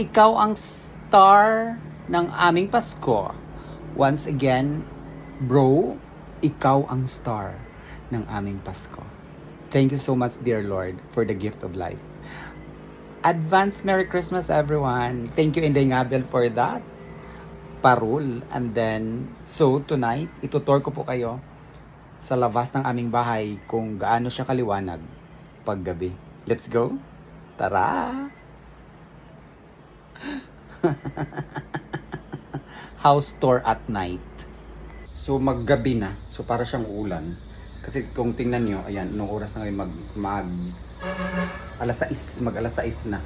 ikaw ang star ng aming Pasko. Once again, bro, ikaw ang star ng aming Pasko. Thank you so much, dear Lord, for the gift of life. Advance Merry Christmas, everyone. Thank you, Inday Ngabel, for that parol. And then, so tonight, itutor ko po kayo sa labas ng aming bahay kung gaano siya kaliwanag paggabi. Let's go? Tara! House tour at night. So maggabi na. So para siyang ulan. Kasi kung tingnan nyo, ayan, nung oras na ngayon mag, mag alas 6, mag alas 6 na.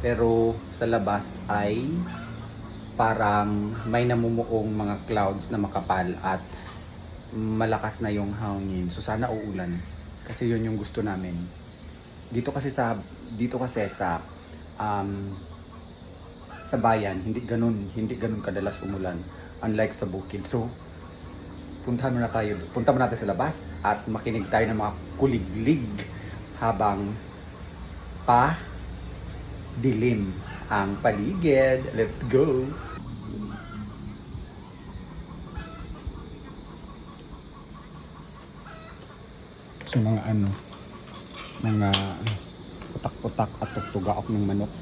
Pero sa labas ay parang may namumuong mga clouds na makapal at malakas na yung hangin. So sana uulan. Kasi yun yung gusto namin. Dito kasi sa dito kasi sa um, sa bayan, hindi ganun, hindi ganun kadalas umulan unlike sa bukid. So puntahan muna tayo, punta muna natin sa labas at makinig tayo ng mga kuliglig habang pa dilim ang paligid. Let's go! So mga ano, mga putak-putak at tugtugaok ng manok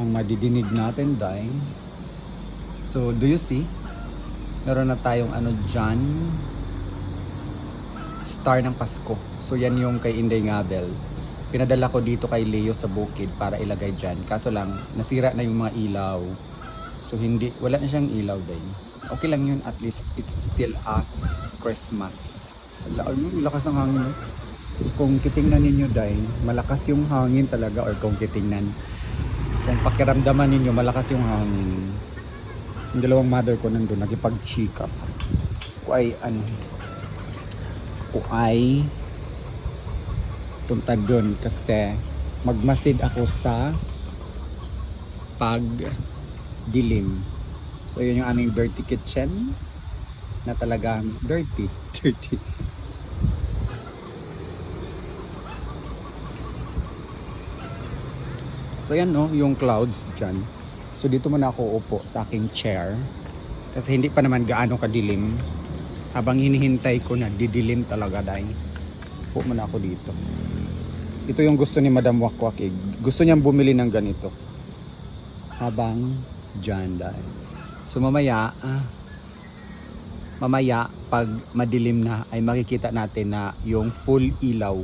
ang madidinig natin dahil so do you see? Meron na tayong ano dyan star ng Pasko. So yan yung kay Inday Ngabel. Pinadala ko dito kay Leo sa bukid para ilagay dyan. Kaso lang nasira na yung mga ilaw. So hindi wala na siyang ilaw dahil okay lang yun at least it's still a Christmas. Ano, lakas ng hangin kung titingnan ninyo dahil malakas yung hangin talaga or kung titingnan kung pakiramdaman ninyo malakas yung hangin yung dalawang mother ko nandun nakipag-chika ko ay ano ko ay punta dun kasi magmasid ako sa pag dilim so yun yung aming dirty kitchen na talagang dirty dirty So yan no, yung clouds dyan. So dito muna ako upo sa aking chair. Kasi hindi pa naman gaano kadilim. Habang hinihintay ko na didilim talaga dahil. Upo muna ako dito. Ito yung gusto ni Madam Wakwak eh. Gusto niyang bumili ng ganito. Habang dyan dahil. So mamaya, ah, mamaya pag madilim na ay makikita natin na yung full ilaw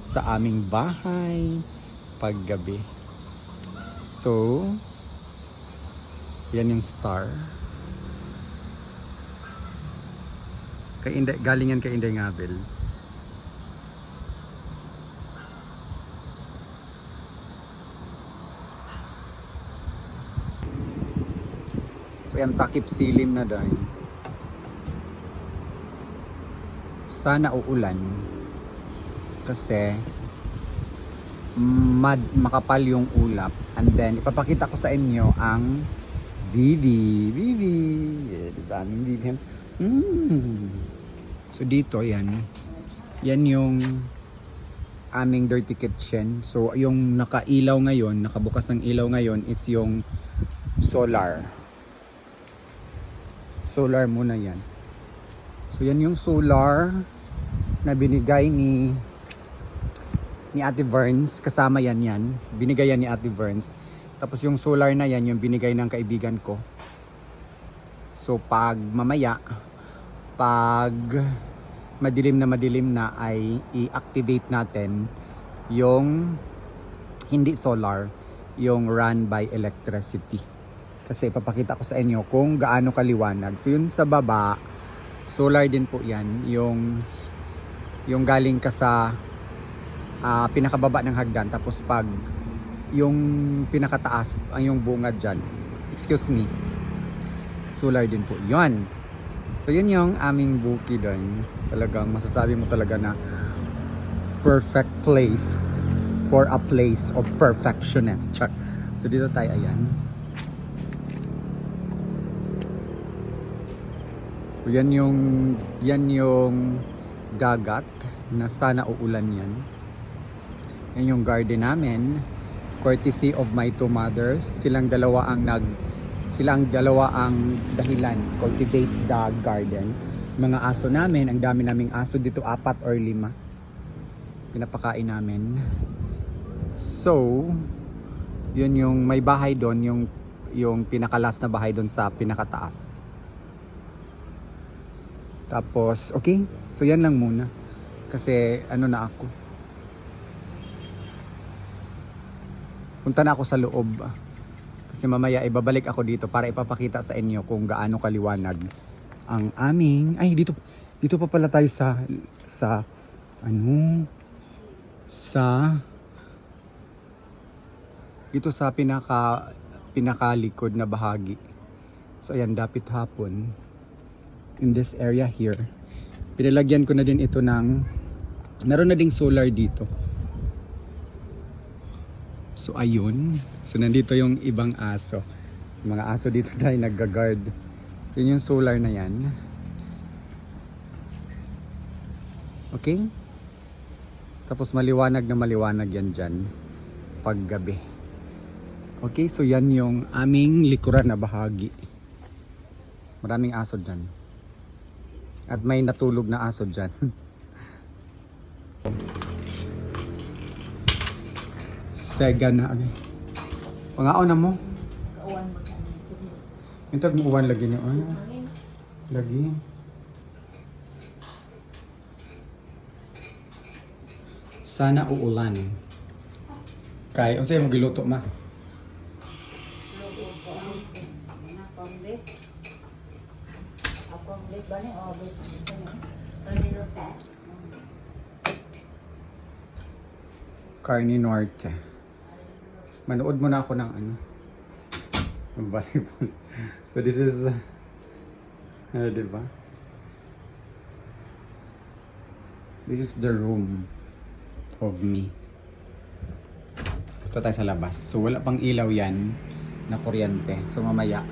sa aming bahay paggabi. So, yan yung star. Kay Inday, galing yan kay Inday Ngabel. So yan takip silim na dahil. Sana uulan. Kasi mad makapal yung ulap. And then ipapakita ko sa inyo ang bibi bibi eh, di ba? Aming bibi mm. so dito yan. Yan yung aming dirty kitchen. So yung nakailaw ngayon nakabukas ng ilaw ngayon is yung solar. Solar muna yan. So yan yung solar na binigay ni ni Ate Verns, kasama yan yan. Binigay yan ni Ate Verns. Tapos yung solar na yan, yung binigay ng kaibigan ko. So pag mamaya, pag madilim na madilim na ay i-activate natin yung hindi solar, yung run by electricity. Kasi ipapakita ko sa inyo kung gaano kaliwanag. So yun sa baba, solar din po yan. Yung, yung galing ka sa ah, pinakababa ng hagdan. Tapos pag yung pinakataas ang yung bunga dyan excuse me solar din po yon so yun yung aming bukid doon talagang masasabi mo talaga na perfect place for a place of perfectionist. Char. so dito tayo ayan. Yan yung yan yung dagat na sana uulan yan yan yung garden namin courtesy of my two mothers. Silang dalawa ang nag silang dalawa ang dahilan cultivate the garden. Mga aso namin, ang dami naming aso dito, apat or lima. Pinapakain namin. So, yun yung may bahay doon, yung yung pinakalas na bahay doon sa pinakataas. Tapos, okay. So, yan lang muna. Kasi, ano na ako. Punta na ako sa loob. Kasi mamaya ibabalik ako dito para ipapakita sa inyo kung gaano kaliwanag ang aming ay dito dito pa pala tayo sa sa ano sa dito sa pinaka pinakalikod na bahagi. So ayan dapit hapon in this area here. Pinalagyan ko na din ito ng meron na ding solar dito. So ayun. So nandito yung ibang aso. Yung mga aso dito tayo nagga-guard. So yun yung solar na yan. Okay? Tapos maliwanag na maliwanag yan dyan. Paggabi. Okay, so yan yung aming likuran na bahagi. Maraming aso dyan. At may natulog na aso dyan. Sega na ano. Pangaon na mo. Ito mo uwan lagi niyo. Ano? Lagi. Sana uulan. Kay, unsay mo giluto ma? Carne Norte. Manood mo na ako ng ano. Ng volleyball. So this is, uh, di ba? This is the room of me. Ito tayo sa labas. So wala pang ilaw yan na kuryente. So mamaya.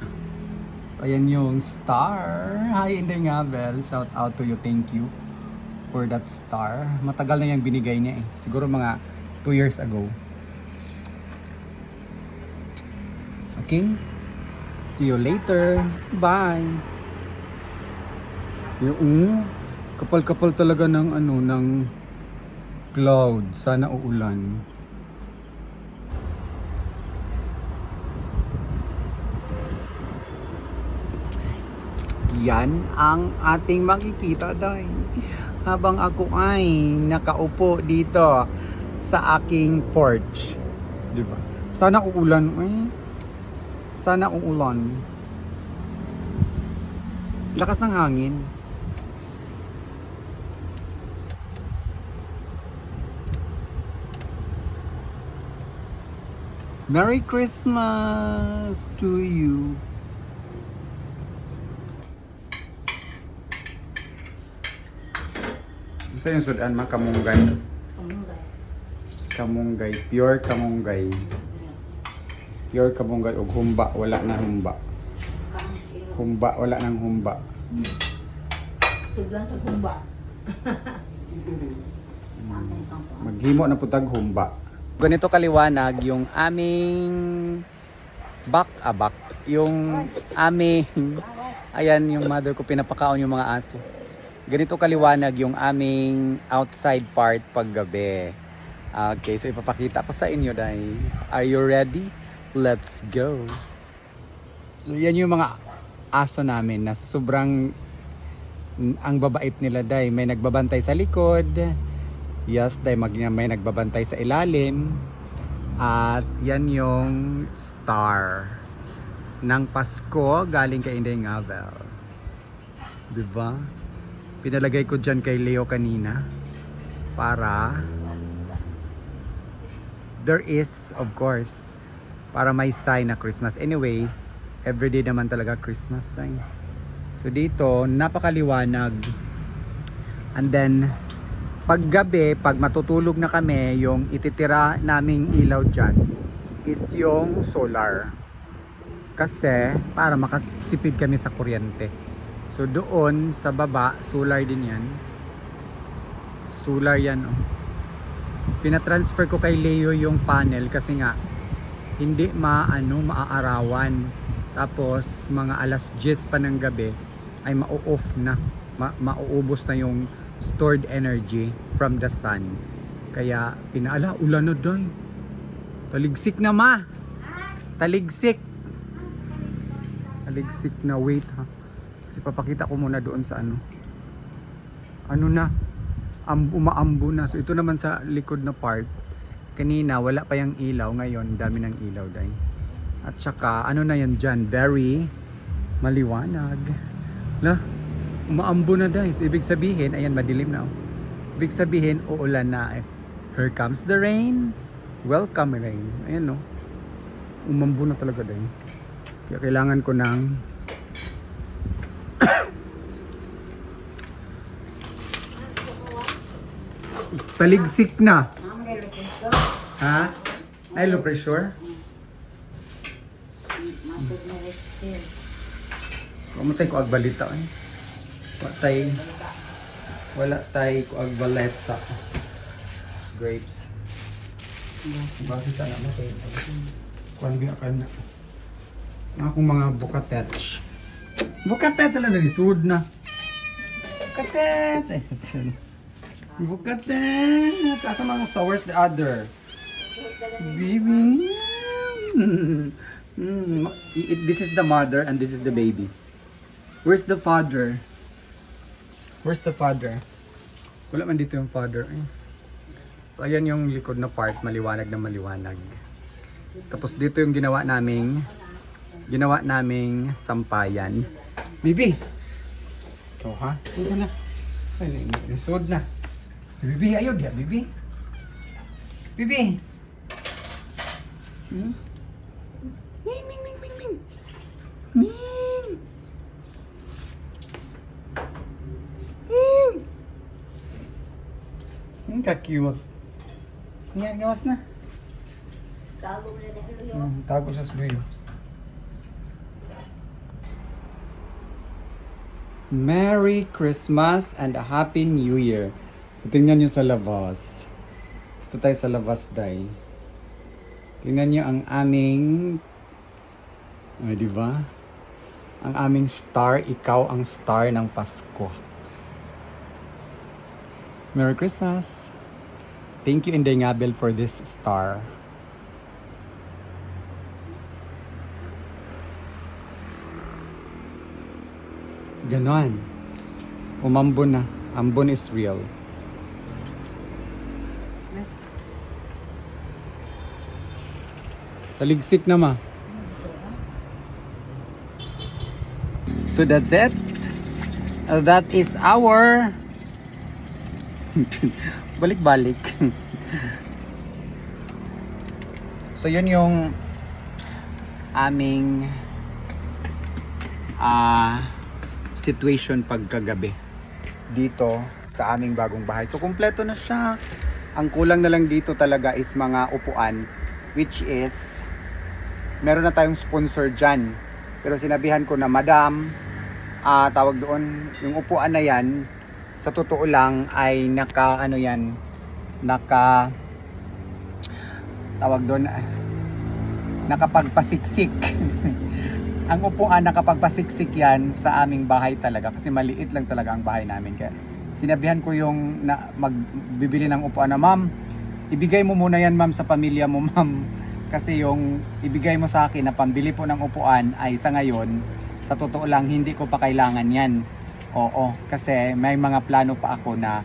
Ayan yung star. Hi Inday Ngabel. Shout out to you. Thank you for that star. Matagal na yung binigay niya eh. Siguro mga 2 years ago. Okay? See you later. Bye. Yung mm, kapal-kapal talaga ng ano ng cloud. Sana uulan. Yan ang ating makikita dahil habang ako ay nakaupo dito sa aking porch. Di ba? Sana uulan. Ay, sana uulan. Lakas ng hangin. Merry Christmas to you. Isa yung sudan ma kamunggay. Kamunggay, pure kamunggay. Pure kamunggay ug humba, wala na humba. Humba, wala nang humba. Tuglan sa kumba. Maghimo na putag humba. Ganito kaliwanag yung aming back abak. Yung aming ayan yung mother ko pinapakaon yung mga aso. Ganito kaliwanag yung aming outside part paggabi. Okay, so ipapakita ko sa inyo dahil are you ready? Let's go. So yan yung mga aso namin na sobrang ang babait nila dai may nagbabantay sa likod. Yes dai mag may nagbabantay sa ilalim. At yan yung star ng Pasko galing kay Inday Ngavel. Di ba pinalagay ko dyan kay Leo kanina para there is of course para may sign na Christmas anyway everyday naman talaga Christmas time So dito, napakaliwanag. And then, paggabi, pag matutulog na kami, yung ititira naming ilaw dyan is yung solar. Kasi, para makastipid kami sa kuryente. So doon, sa baba, solar din yan. Solar yan, oh. Pinatransfer ko kay Leo yung panel kasi nga, hindi maano maaarawan. Tapos mga alas 10 pa ng gabi ay mau-off na. Ma- mauubos na yung stored energy from the sun. Kaya pinaala ulan na doy. Taligsik na ma. Taligsik. Taligsik na wait ha. Kasi papakita ko muna doon sa ano. Ano na? Am umaambo na. So ito naman sa likod na part. Kanina wala pa yung ilaw. Ngayon dami ng ilaw dahil. At saka ano na yan dyan. Very maliwanag. La, umaambo na. So, ibig sabihin, ayan madilim na. oh. Ibig sabihin, uulan na. eh. Here comes the rain. Welcome rain. Ayan no. Umambo na talaga dahil. Kaya kailangan ko ng Taligsik na. Ha? Ay, low pressure? Kamusta ko agbalita eh? Wala tay wala tay ko agbaleta. Grapes. Basi sana mo tayo. Kuan bi akan na. Akong mga bukatets. Bukatets lang nalisud na. Bukatets. Ay, Bukatets. Asa mga sours the other? Baby. Mm, it- this is the mother and this is the baby. Where's the father? Where's the father? Wala man dito yung father. Eh. So ayan yung likod na part, maliwanag na maliwanag. Tapos dito yung ginawa naming ginawa naming sampayan. Bibi! Ikaw ha? Ito na. Ay, na. Bibi, ayod ya, Bibi. Bibi! Hmm? Ming, ming, ming, ming, ming. Ming. Ming. Ang ka-cute. Yan, gawas na. Hmm, tago siya sa buyo. Merry Christmas and a Happy New Year. So, tingnan nyo sa labas. Ito tayo sa labas, day. Tingnan nyo ang aming ay, di ba? Ang aming star, ikaw ang star ng Pasko. Merry Christmas! Thank you, Inday Ngabel, for this star. Ganon. Umambon na. Ambon is real. Taligsik na ma. So that's it. Uh, that is our balik-balik. so yun yung aming ah situation pagkagabi dito sa aming bagong bahay. So kumpleto na siya. Ang kulang na lang dito talaga is mga upuan which is meron na tayong sponsor dyan. Pero sinabihan ko na, Madam, ah tawag doon, yung upuan na yan, sa totoo lang ay naka, ano yan, naka, tawag doon, ah, nakapagpasiksik. ang upuan nakapagpasiksik yan sa aming bahay talaga kasi maliit lang talaga ang bahay namin. Kaya sinabihan ko yung na, magbibili ng upuan na, Ma'am, ibigay mo muna yan ma'am sa pamilya mo ma'am kasi yung ibigay mo sa akin na pambili po ng upuan ay sa ngayon sa totoo lang hindi ko pa kailangan yan. Oo kasi may mga plano pa ako na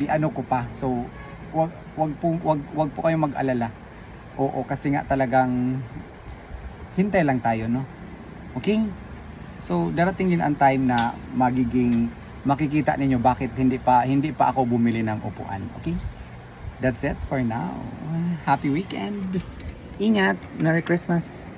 iano ko pa. So wag wag po wag, wag po kayong mag-alala. Oo kasi nga talagang hintay lang tayo no? Okay? So darating din ang time na magiging makikita ninyo bakit hindi pa hindi pa ako bumili ng upuan. Okay? That's it for now. Happy weekend. Ingat. Merry Christmas.